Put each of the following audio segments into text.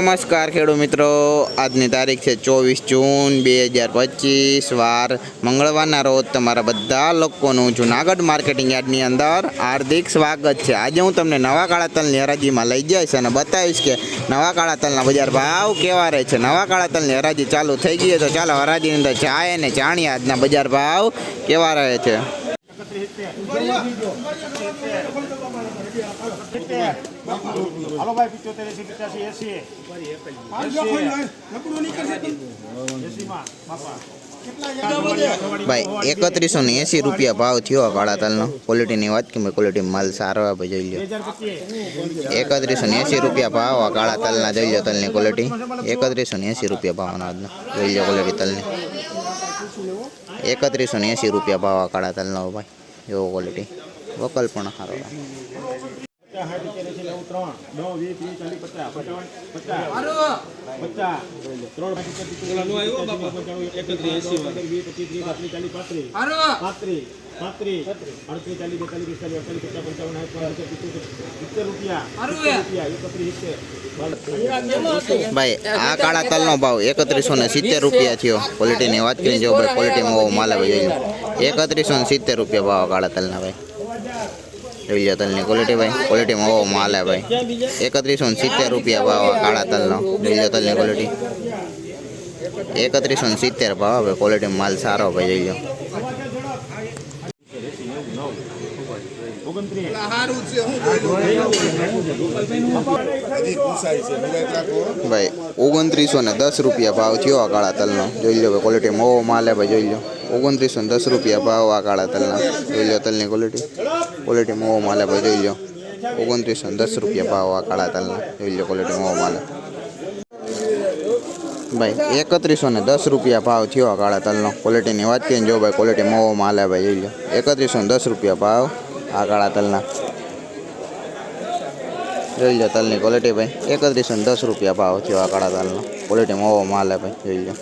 નમસ્કાર ખેડૂત મિત્રો. આજની તારીખ છે ચોવીસ જૂન બે હજાર પચીસ. વાર મંગળવારના રોજ તમારા બધા લોકોનું જુનાગઢ માર્કેટિંગ યાર્ડની અંદર હાર્દિક સ્વાગત છે. આજે હું તમને નવા કાળા તલની હરાજીમાં લઈ જઈશ અને બતાવીશ કે નવા કાળા તલના બજાર ભાવ કેવા રહે છે. નવા કાળા તલની હરાજી ચાલુ થઈ ગઈ છે તો ચાલો હરાજીની અંદર જાય અને જાણીએ આજના બજાર ભાવ કેવા રહે છે? હાલો ભાઈ પિત્તોતેર એસી પચાસી એસી એસીમાં બાપા ભાઈ એકત્રીસો ને એંસી રૂપિયા ભાવ થયો આ કાળા તલનો. ક્વોલિટીની વાત કે ભાઈ ક્વોલિટી માલ સારો આવે ભાઈ જોઈ લો બે હજાર પચીસ એકત્રીસો ને એંસી રૂપિયા ભાવ આ કાળા તલના જોઈ લો તલની ક્વોલિટી એકત્રીસો ને એંસી રૂપિયા ભાવનો આજનો. જોઈ લો ક્વોલિટી તલની. એકત્રીસો ને એંસી રૂપિયા ભાવ આ કાળા તલનો ભાઈ. એવો ક્વોલિટી વકલ પણ સારો પચાસ સાઠ સિત્તેર એસી નેવું ત્રણ નવ વીસ ત્રીસ ચાલીસ પચાસ પચાવન પચાસ પચાસ ત્રણ સિત્તેર સિત્તેર પંચાણું એકત્રીસ એસી વીસ પચીસ ત્રીસ પાંત્રીસ પાંત્રીસ પાંત્રીસ પાંત્રીસ અડત્રીસ ચાલીસ બેતાલીસ પિસ્તાલીસ અડતાલીસ પચાસ પંચાવન સિત્તેર સિત્તેર રૂપિયા સિત્તેર રૂપિયા એકત્રીસ સિત્તેર ભાઈ આ કાળા તલનો ભાવ એકત્રીસો ને સિત્તેર રૂપિયા થયો. ક્વોલિટીની વાત કરીને જો ભાઈ ક્વોલિટીમાં બહુ માલ આવે એકત્રીસો ને સિત્તેર રૂપિયા ભાવ આ કાળા તલના ભાઈ. જોઈ લો તલની ક્વોલિટી ભાઈ. ક્વોલિટીમાં બહુ માલ હે ભાઈ. એકત્રીસો સિત્તેર રૂપિયા ભાવ કાળા તલનો. જોઈ લો તલની ક્વોલિટી એકત્રીસો સિત્તેર ભાવ આવે ક્વોલિટીમાં માલ સારો ભાઈ, જોઈ લો. ઓગણત્રીસ. ભાઈ ઓગણત્રીસો ને દસ રૂપિયા ભાવ થયો આ કાળા તલનો. જોઈ લો ભાઈ ક્વોલિટી મોવો માલ હે ભાઈ જોઈ લો. ઓગણત્રીસો ને દસ રૂપિયા ભાવ આ કાળા તલના. જોઈ લો તલની ક્વોલિટી ક્વોલિટી મોવો માલ હે ભાઈ જોઈ લો. ઓગણત્રીસો ને દસ રૂપિયા ભાવ આ કાળા તલના. જોઈ લો ક્વોલિટી મોવો માલ ભાઈ એકત્રીસો ને દસ રૂપિયા ભાવ થયો આ કાળા તલનો. ક્વોલિટીની વાત કરીને જો ભાઈ ક્વોલિટી મોવો માલ હે ભાઈ જોઈ લો. એકત્રીસો ને દસ રૂપિયા ભાવ આ કાળા તલના. જોઈ લો તલની ક્વોલિટી ભાઈ. એકત્રીસો ને દસ રૂપિયા ભાવ થયો આ કાળા તલનો. ક્વોલિટી મોવો માલ ભાઈ જોઈ લો.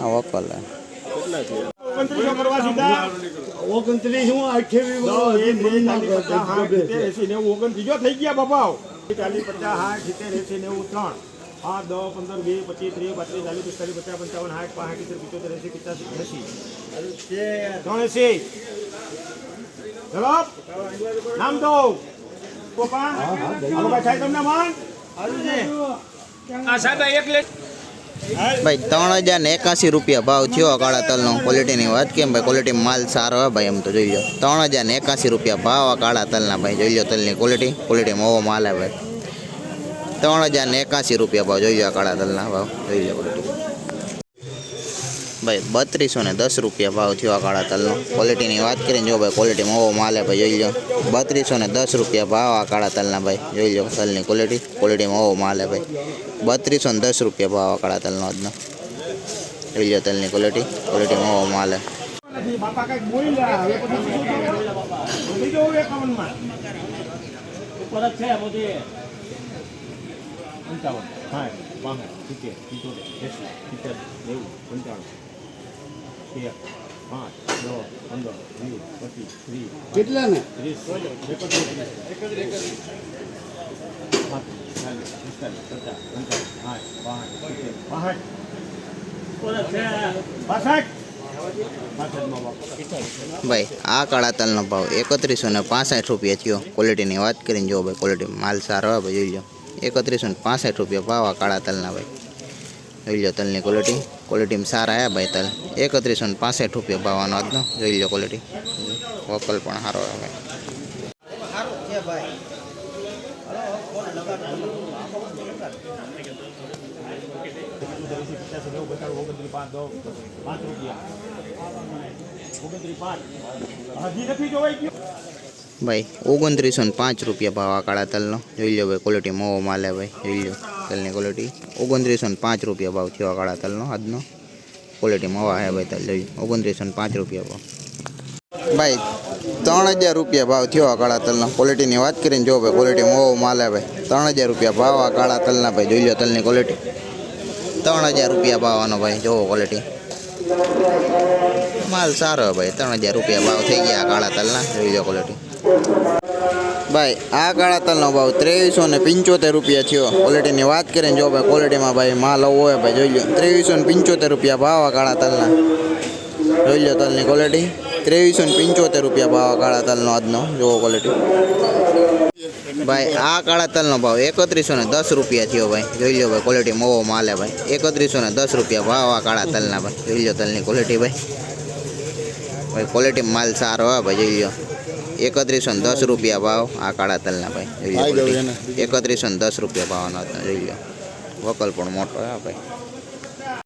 આ વકલ હે. ઓગણત્રીસો હું અઠ્યાવીસ થઈ ગયા બાપાઓ ચાલીસ પચાસ સાઠ સિત્તેર એસી નેવું ત્રણ. પાંચ દસ પંદર વીસ પચીસ ત્રીસ પાંત્રીસ ચાલીસ પિસ્તાલીસ પચાસ પંચાવન સાઠ પાંચ સિત્તેર પિત્તોતેર એસી પચાસી એસી ત્રણ એસી ચલો નામ તો પોપા હાલો ભાઈ સાહેબ તમને માન? આ સાહેબ એક લે. ભાઈ ત્રણ હજાર ને એકાસી રૂપિયા ભાવ થયો કાળા તલનો. ક્વોલિટીની વાત કેમ? ભાઈ ક્વોલિટી માલ સારો હોય ભાઈ એમ તો જોઈ લો. ત્રણ હજાર ને એકાસી રૂપિયા ભાવ આ કાળા તલના ભાઈ જોઈ લો તલની ક્વોલિટી ક્વોલિટી મોવો માલ આવે ભાઈ. ત્રણ હજાર ને એકાસી રૂપિયા ભાવ જોઈ લો કાળા તલના ભાવ જોઈ લો ક્વોલિટી ભાઈ, બત્રીસો ને દસ રૂપિયા ભાવ થયો આ કાળા તલનો. ક્વોલિટીની વાત કરીને જો ભાઈ ક્વોલિટી મોવો માલે ભાઈ, જોઈ લો બત્રીસો ને દસ રૂપિયા ભાવ આ કાળા તલના ભાઈ, જોઈ લો તલની ક્વોલિટી ક્વોલિટી મોવો માલે ભાઈ. બત્રીસો ને દસ રૂપિયા ભાવ આ કાળા તલનો આજનો. જોઈ લો તલની ક્વોલિટી ક્વોલિટી મોવો માલે. પંચાવન. સાઠ બાસઠ સિત્તેર સિત્તોતેર એસી સિત્તેર નેવું પંચાણું ભાઈ, આ કાળા તલનો ભાવ એકત્રીસો ને પાસઠ રૂપિયા થયો. ક્વોલિટીની વાત કરીને જો ભાઈ ક્વોલિટી માલ સારો આવે જોઈ લો. એકત્રીસો ને પાસઠ રૂપિયા ભાવ આ કાળા તલના ભાઈ. જોઈ લો તલની ક્વોલિટી ક્વોલિટીમાં સારા આવ્યા ભાઈ તલ એકત્રીસો ને પાસઠ રૂપિયા ભાવવાનો આજનો. જોઈ લો ક્વોલિટી વોકલ પણ સારો આવે ભાઈ. ઓગણત્રીસો ને પાંચ રૂપિયા ભાવ આ કાળા તલનો. જોઈ લો ભાઈ ક્વોલિટી મોવો માલે ભાઈ. જોઈ લો તલની ક્વોલિટી ઓગણત્રીસો ને પાંચ રૂપિયા ભાવ થયો કાળા તલનો, આજનો. ક્વોલિટી મોવા હે ભાઈ તલ જોઈ ઓગણત્રીસો ને પાંચ રૂપિયા ભાવ. ભાઈ, ત્રણ હજાર રૂપિયા ભાવ થયો આ કાળા તલનો. ક્વોલિટીની વાત કરીને જો ભાઈ ક્વોલિટી મોવો માલ ભાઈ. ત્રણ હજાર રૂપિયા ભાવ આ કાળા તલના ભાઈ. જોઈ લો તલની ક્વોલિટી ત્રણ હજાર રૂપિયા ભાવવાનો ભાઈ. જોવો ક્વોલિટી માલ સારો ભાઈ. ત્રણ હજાર રૂપિયા ભાવ થઈ ગયા કાળા તલના. જોઈ લો ક્વોલિટી ભાઈ, આ કાળા તલનો ભાવ ત્રેવીસો ને પંચોતેર રૂપિયા થયો. ક્વોલિટીની વાત કરીને જો ભાઈ ક્વોલિટીમાં ભાઈ માલ આવો હોય ભાઈ, જોઈ લો. ત્રેવીસો ને પંચોતેર રૂપિયા ભાવ આ કાળા તલના. જોઈ લો તલની ક્વોલિટી ત્રેવીસો ને પંચોતેર રૂપિયા ભાવ કાળા તલનો આજનો. જુઓ ક્વોલિટી ભાઈ, આ કાળા તલનો ભાવ એકત્રીસો ને દસ રૂપિયા થયો ભાઈ. જોઈ લો ભાઈ ક્વોલિટી મોવો માલે ભાઈ. એકત્રીસો ને દસ રૂપિયા ભાવ આ કાળા તલના ભાઈ. જોઈ લો તલની ક્વોલિટી ભાઈ. ભાઈ ક્વોલિટી માલ સારો હોય ભાઈ, જોઈ લો. એકત્રીસો ને દસ રૂપિયા ભાવ આ કાળા તલના ભાઈ. એકત્રીસો ને દસ રૂપિયા ભાવનો જોઈ લો વકલ પણ મોટો હે ભાઈ.